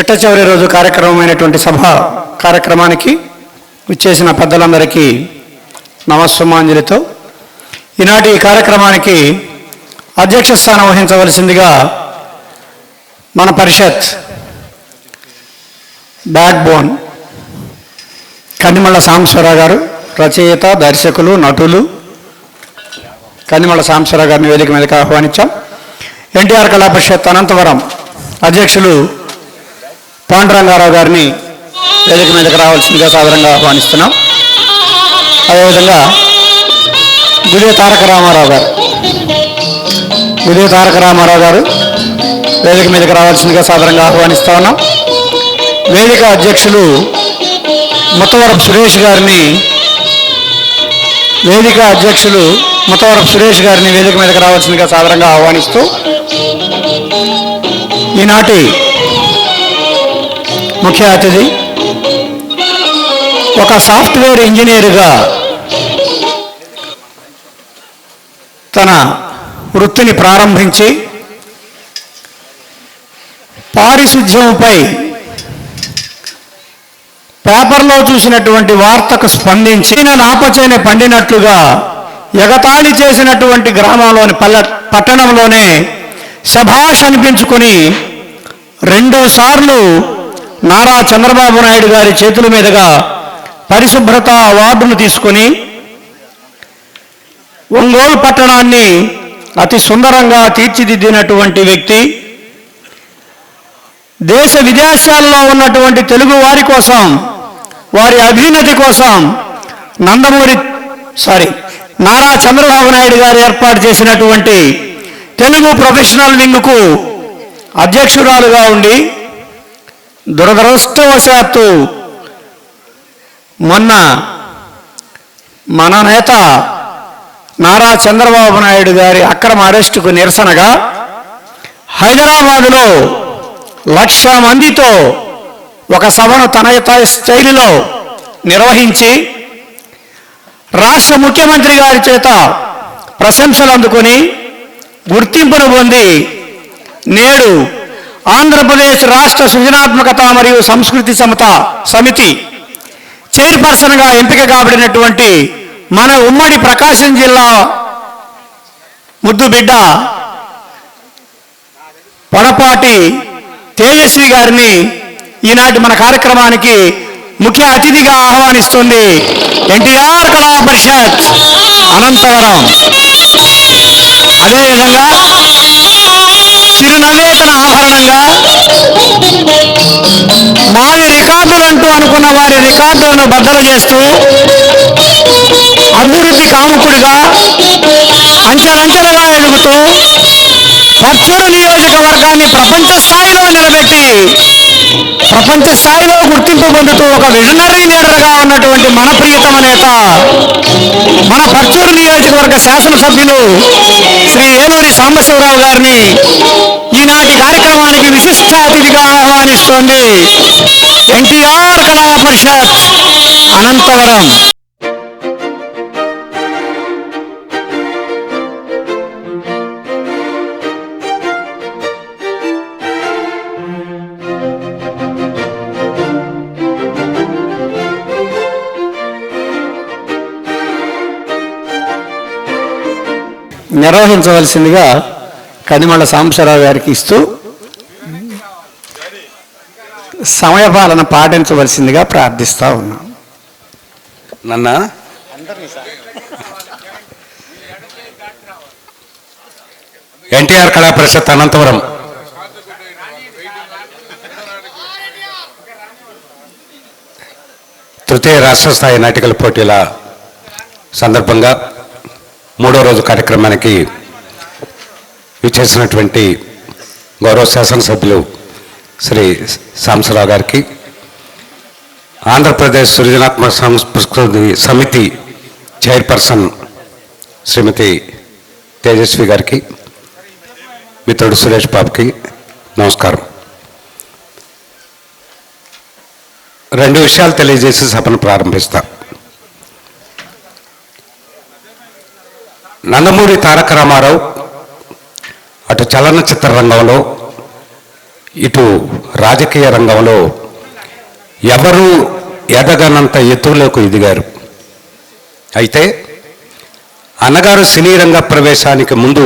చిట్ట చివరి రోజు కార్యక్రమమైనటువంటి సభ కార్యక్రమానికి విచ్చేసిన పెద్దలందరికీ నమస్సుమాంజలితో ఈనాటి ఈ కార్యక్రమానికి అధ్యక్ష స్థానం వహించవలసిందిగా మన పరిషత్ బ్యాక్ బోన్ కన్నిమళ్ళ సాంబశ్వరరావు గారు రచయిత దర్శకులు నటులు కన్నిమళ్ళ సాంబశ్వరరావు గారిని వేదిక మీదకి ఆహ్వానించాం. ఎన్టీఆర్ కళా పరిషత్ అనంతవరం అధ్యక్షులు పాండురంగారావు గారిని వేదిక మీదకి రావాల్సిందిగా సాధారణంగా ఆహ్వానిస్తున్నాం. అదేవిధంగా గుడియ తారక రామారావు గారు. గుడియ తారక రామారావు గారు వేదిక మీదకి రావాల్సిందిగా సాధారణంగా ఆహ్వానిస్తా ఉన్నాం. వేదిక అధ్యక్షులు ముత్తవరపు సురేష్ గారిని వేదిక అధ్యక్షులు ముత్తవరపు సురేష్ గారిని వేదిక మీదకి రావాల్సిందిగా సాధారణంగా ఆహ్వానిస్తూ ఈనాటి ముఖ్య అతిథి. ఒక సాఫ్ట్వేర్ ఇంజనీర్గా తన వృత్తిని ప్రారంభించి పారిశుధ్యంపై పేపర్లో చూసినటువంటి వార్తకు స్పందించి నాపచేని పండినట్లుగా ఎగతాళి చేసినటువంటి గ్రామంలోని పల్లె పట్టణంలోనే శభాష్ అనిపించుకొని రెండోసార్లు నారా చంద్రబాబు నాయుడు గారి చేతుల మీదుగా పరిశుభ్రత అవార్డును తీసుకొని ఒంగోలు పట్టణాన్ని అతి సుందరంగా తీర్చిదిద్దినటువంటి వ్యక్తి దేశ విదేశాల్లో ఉన్నటువంటి తెలుగు వారి కోసం వారి అభ్యున్నతి కోసం నందమూరి సారీ నారా చంద్రబాబు నాయుడు గారు ఏర్పాటు చేసినటువంటి తెలుగు ప్రొఫెషనల్ వింగ్కు అధ్యక్షురాలుగా ఉండి దురదృష్టవశాత్తు మొన్న మన నేత నారా చంద్రబాబు నాయుడు గారి అక్రమ అరెస్టుకు నిరసనగా హైదరాబాదులో లక్ష మందితో ఒక సభను తన శైలిలో నిర్వహించి రాష్ట్ర ముఖ్యమంత్రి గారి చేత ప్రశంసలు అందుకొని గుర్తింపును పొంది నేడు ఆంధ్రప్రదేశ్ రాష్ట్ర సృజనాత్మకత మరియు సంస్కృతి సమత సమితి చైర్పర్సన్గా ఎంపిక కాబడినటువంటి మన ఉమ్మడి ప్రకాశం జిల్లా ముద్దు బిడ్డ పొడపాటి తేజస్వి గారిని ఈనాటి మన కార్యక్రమానికి ముఖ్య అతిథిగా ఆహ్వానిస్తుంది ఎన్టీఆర్ కళా పరిషత్ అనంతవరం. అదేవిధంగా చిరునవ్వే తన ఆభరణంగా మావి రికార్డులు అంటూ అనుకున్న వారి రికార్డులను బద్దలు చేస్తూ అభివృద్ధి కాముకుడిగా అంచెలంచెలుగా ఎదుగుతూ పచ్చూరు నియోజకవర్గాన్ని ప్రపంచ స్థాయిలో నిలబెట్టి ప్రపంచ స్థాయిలో గుర్తింపు పొందుతూ ఒక విజనరీ లీడర్గా ఉన్నటువంటి మన ప్రియతమ నేత మన పర్చూరు నియోజకవర్గ శాసనసభ్యులు శ్రీ ఏలూరి సాంబశివరావు గారిని ఈనాటి కార్యక్రమానికి విశిష్ట అతిథిగా ఆహ్వానిస్తోంది ఎన్టీఆర్ కళా పరిషత్ అనంతవరం. నిర్వహించవలసిందిగా కనిమళ్ళ సాంబశివరావు గారికి ఇస్తూ సమయపాలన పాటించవలసిందిగా ప్రార్థిస్తా ఉన్నాం. నన్న. ఎన్టీఆర్ కళా పరిషత్ అనంతపురం తృతీయ రాష్ట్ర స్థాయి నాటికల పోటీల సందర్భంగా మూడో రోజు కార్యక్రమానికి విచ్చేసినటువంటి గౌరవ శాసనసభ్యులు శ్రీ సాంసరావు గారికి ఆంధ్రప్రదేశ్ సృజనాత్మక సంస్కృతి సమితి చైర్పర్సన్ శ్రీమతి తేజస్వి గారికి మిత్రుడు సురేష్ బాబుకి నమస్కారం. రెండు విషయాలు తెలియజేసి సభను ప్రారంభిస్తాను నందమూరి తారక రామారావు అటు చలనచిత్ర రంగంలో ఇటు రాజకీయ రంగంలో ఎవరు ఎదగనంత ఎత్తులోకి ఎదిగారు. అయితే అన్నగారు సినీ రంగ ప్రవేశానికి ముందు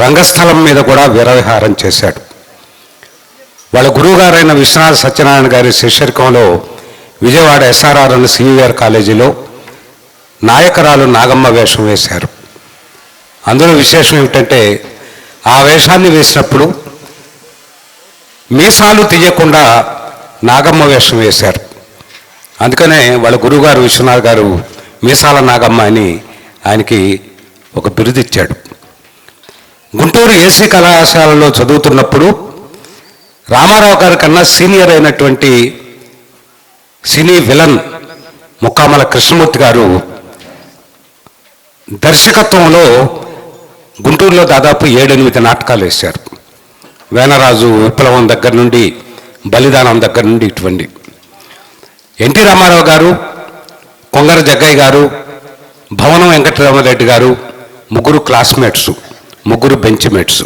రంగస్థలం మీద కూడా విరవిహారం చేశాడు. వాళ్ళ గురువుగారైన విశ్వనాథ సత్యనారాయణ గారి శిష్యర్కంలో విజయవాడ ఎస్ఆర్ఆర్ అన్న సివిఆర్ కాలేజీలో నాయకరాలు నాగమ్మ వేషం వేశారు. అందులో విశేషం ఏమిటంటే ఆ వేషాన్ని వేసినప్పుడు మీసాలు తీయకుండా నాగమ్మ వేషం వేశారు. అందుకనే వాళ్ళ గురువుగారు విశ్వనాథ్ గారు మీసాల నాగమ్మ అని ఆయనకి ఒక బిరుదిచ్చాడు. గుంటూరు ఏసీ కళాశాలలో చదువుతున్నప్పుడు రామారావు గారి కన్నా సీనియర్ అయినటువంటి సినీ విలన్ ముక్కామల కృష్ణమూర్తి గారు దర్శకత్వంలో గుంటూరులో దాదాపు ఏడెనిమిది నాటకాలు వేశారు. వేనరాజు విప్లవం దగ్గర నుండి బలిదానం దగ్గర నుండి ఇటువంటి. ఎన్టీ రామారావు గారు కొంగర జగ్గయ్య గారు భవనం వెంకటరామరెడ్డి గారు ముగ్గురు క్లాస్మేట్స్ ముగ్గురు బెంచ్ మేట్స్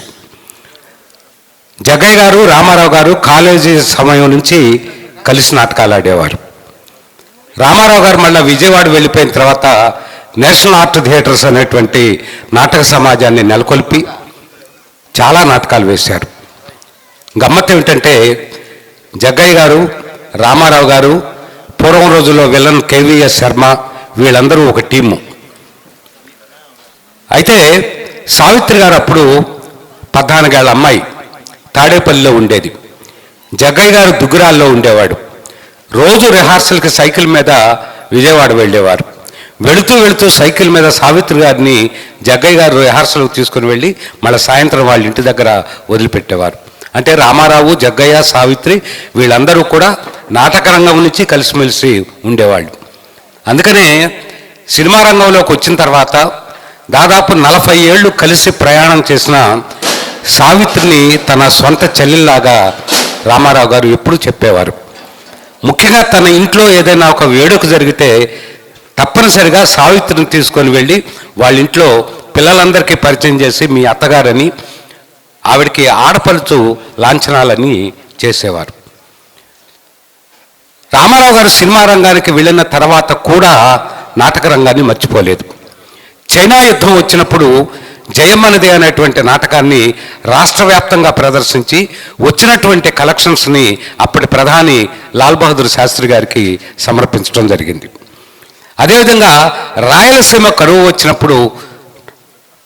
జగ్గయ్య గారు రామారావు గారు కాలేజీ సమయం నుంచి కలిసి నాటకాలు ఆడేవారు. రామారావు గారు మళ్ళీ విజయవాడ వెళ్ళిపోయిన తర్వాత నేషనల్ ఆర్ట్ థియేటర్స్ అనేటువంటి నాటక సమాజాన్ని నెలకొల్పి చాలా నాటకాలు వేశారు. గమ్మత్ ఏమిటంటే జగ్గయ్య గారు రామారావు గారు పూర్వం రోజుల్లో విలన్ కేవీఎస్ శర్మ వీళ్ళందరూ ఒక టీము. అయితే సావిత్రి గారు అప్పుడు పద్నాలుగేళ్ళ అమ్మాయి తాడేపల్లిలో ఉండేది. జగ్గయ్య గారు దుగ్గురాల్లో ఉండేవాడు. రోజు రిహార్సల్కి సైకిల్ మీద విజయవాడ వెళ్ళేవారు. వెళుతూ వెళుతూ సైకిల్ మీద సావిత్రి గారిని జగ్గయ్య గారు రిహార్సల్కి తీసుకుని వెళ్ళి మళ్ళీ సాయంత్రం వాళ్ళ ఇంటి దగ్గర వదిలిపెట్టేవారు. అంటే రామారావు జగ్గయ్య సావిత్రి వీళ్ళందరూ కూడా నాటక రంగం నుంచి కలిసిమెలిసి ఉండేవాళ్ళు. అందుకనే సినిమా రంగంలోకి వచ్చిన తర్వాత దాదాపు నలభై ఏళ్ళు కలిసి ప్రయాణం చేసిన సావిత్రిని తన సొంత చెల్లెల్లాగా రామారావు గారు ఎప్పుడూ చెప్పేవారు. ముఖ్యంగా తన ఇంట్లో ఏదైనా ఒక వేడుక జరిగితే తప్పనిసరిగా సావిత్రిని తీసుకొని వెళ్ళి వాళ్ళ ఇంట్లో పిల్లలందరికీ పరిచయం చేసి మీ అత్తగారని ఆవిడకి ఆడపడుచు లాంఛనాలని చేసేవారు. రామారావు గారు సినిమా రంగానికి వెళ్ళిన తర్వాత కూడా నాటక రంగాన్ని మర్చిపోలేదు. చైనా యుద్ధం వచ్చినప్పుడు జయమనది అనేటువంటి నాటకాన్ని రాష్ట్ర వ్యాప్తంగా ప్రదర్శించి వచ్చినటువంటి కలెక్షన్స్ని అప్పటి ప్రధాని లాల్ బహదూర్ శాస్త్రి గారికి సమర్పించడం జరిగింది. అదేవిధంగా రాయలసీమ కరువు వచ్చినప్పుడు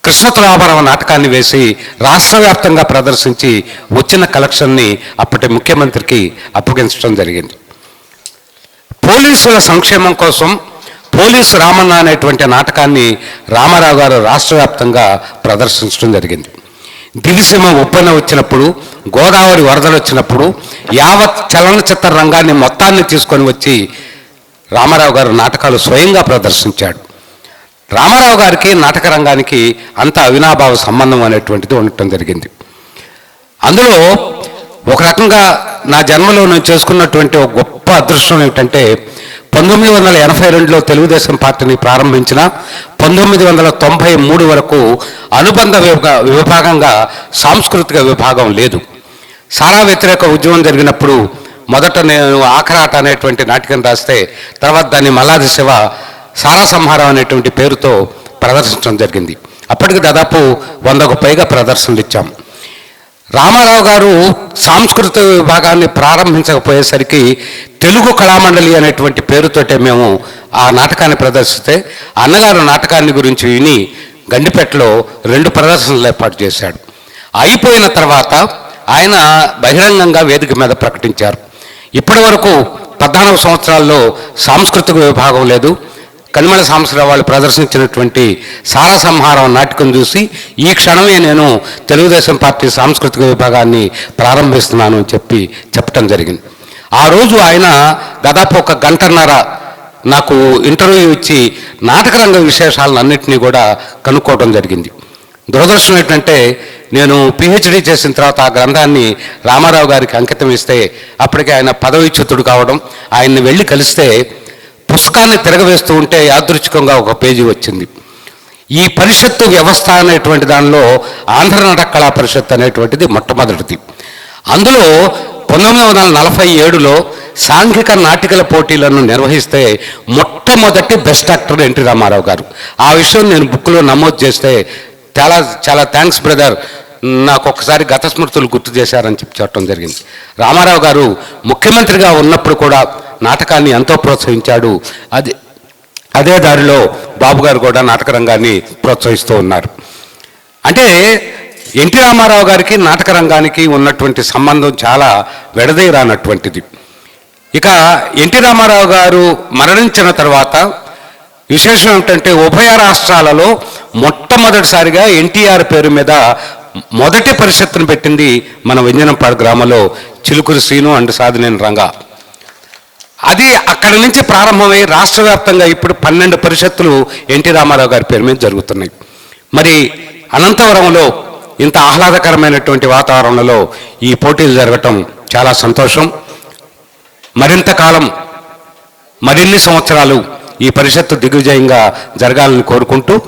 కృష్ణతులాభరం నాటకాన్ని వేసి రాష్ట్ర వ్యాప్తంగా ప్రదర్శించి వచ్చిన కలెక్షన్ని అప్పటి ముఖ్యమంత్రికి అప్పగించడం జరిగింది. పోలీసుల సంక్షేమం కోసం పోలీసు రామన్న అనేటువంటి నాటకాన్ని రామారావు గారు రాష్ట్ర వ్యాప్తంగా ప్రదర్శించడం జరిగింది. దివిసీమ ఉప్పెన వచ్చినప్పుడు గోదావరి వరదలు వచ్చినప్పుడు యావత్ చలనచిత్ర రంగాన్ని మొత్తాన్ని తీసుకొని వచ్చి రామారావు గారు నాటకాలు స్వయంగా ప్రదర్శించాడు. రామారావు గారికి నాటక రంగానికి అంత అవినాభావ సంబంధం అనేటువంటిది ఉండటం జరిగింది. అందులో ఒక రకంగా నా జన్మలో నేను చేసుకున్నటువంటి ఒక గొప్ప అదృష్టం ఏమిటంటే పంతొమ్మిది వందల ఎనభై రెండులో తెలుగుదేశం పార్టీని ప్రారంభించిన పంతొమ్మిది వందల తొంభై మూడు వరకు అనుబంధ విభాగంగా సాంస్కృతిక విభాగం లేదు. సారా వ్యతిరేక ఉద్యమం జరిగినప్పుడు మొదట నేను ఆఖరాట అనేటువంటి నాటకం రాస్తే తర్వాత దాన్ని మల్లాది శివ సారసంహారం అనేటువంటి పేరుతో ప్రదర్శించడం జరిగింది. అప్పటికి దాదాపు వందకు పైగా ప్రదర్శనలు ఇచ్చాం. రామారావు గారు సాంస్కృతిక విభాగాన్ని ప్రారంభించకపోయేసరికి తెలుగు కళామండలి అనేటువంటి పేరుతోటే మేము ఆ నాటకాన్ని ప్రదర్శిస్తే అన్నగారు నాటకాన్ని గురించి విని గండిపేటలో రెండు ప్రదర్శనలు ఏర్పాటు చేశాడు. అయిపోయిన తర్వాత ఆయన బహిరంగంగా వేదిక మీద ప్రకటించారు. ఇప్పటి వరకు పద్నాలుగు సంవత్సరాల్లో సాంస్కృతిక విభాగం లేదు. కనిమల సాంబశివరావు వాళ్ళు ప్రదర్శించినటువంటి సార సంహారం నాటకం చూసి ఈ క్షణమే నేను తెలుగుదేశం పార్టీ సాంస్కృతిక విభాగాన్ని ప్రారంభిస్తున్నాను అని చెప్పి చెప్పటం జరిగింది. ఆ రోజు ఆయన దాదాపు ఒక గంటన్నర నాకు ఇంటర్వ్యూ ఇచ్చి నాటకరంగ విశేషాలను విశేషాలన్నింటినీ కూడా కనుక్కోవడం జరిగింది. దురదృష్టం ఏంటంటే నేను పిహెచ్డి చేసిన తర్వాత ఆ గ్రంథాన్ని రామారావు గారికి అంకితం ఇస్తే అప్పటికే ఆయన పదవిచ్యుతుడు కావడం ఆయన్ని వెళ్ళి కలిస్తే పుస్తకాన్ని తిరగవేస్తూ ఉంటే యాదృచ్ఛికంగా ఒక పేజీ వచ్చింది. ఈ పరిషత్తు వ్యవస్థ అనేటువంటి దానిలో ఆంధ్ర నాటక కళా పరిషత్ అనేటువంటిది మొట్టమొదటిది. అందులో పంతొమ్మిది వందల నలభై ఏడులో సాంఘిక నాటికల పోటీలను నిర్వహిస్తే మొట్టమొదటి బెస్ట్ యాక్టర్ ఎన్టీ రామారావు గారు. ఆ విషయం నేను బుక్లో నమోదు చేస్తే చాలా చాలా థ్యాంక్స్ బ్రదర్ నాకు ఒకసారి గత స్మృతులు గుర్తు చేశారని చెప్పి చెప్పడం జరిగింది. రామారావు గారు ముఖ్యమంత్రిగా ఉన్నప్పుడు కూడా నాటకాన్ని ఎంతో ప్రోత్సహించాడు. అది అదే దారిలో బాబు గారు కూడా నాటక రంగాన్ని ప్రోత్సహిస్తూ ఉన్నారు. అంటే ఎన్టీ రామారావు గారికి నాటక రంగానికి ఉన్నటువంటి సంబంధం చాలా విడదీరానటువంటిది. ఇక ఎన్టీ రామారావు గారు మరణించిన తర్వాత విశేషం ఏమిటంటే ఉభయ రాష్ట్రాలలో మొట్టమొదటిసారిగా ఎన్టీఆర్ పేరు మీద మొదటి పరిషత్తును పెట్టింది మన వెంజనంపాడు గ్రామంలో చిలుకురు శ్రీను అండ్ సాధినేని రంగా. అది అక్కడి నుంచి ప్రారంభమై రాష్ట్ర వ్యాప్తంగా ఇప్పుడు పన్నెండు పరిషత్తులు ఎన్టీ రామారావు గారి పేరు మీద జరుగుతున్నాయి. మరి అనంతవరంలో ఇంత ఆహ్లాదకరమైనటువంటి వాతావరణంలో ఈ పోటీలు జరగటం చాలా సంతోషం. మరింత కాలం మరిన్ని సంవత్సరాలు ఈ పరిషత్తు దిగ్విజయంగా జరగాలని కోరుకుంటూ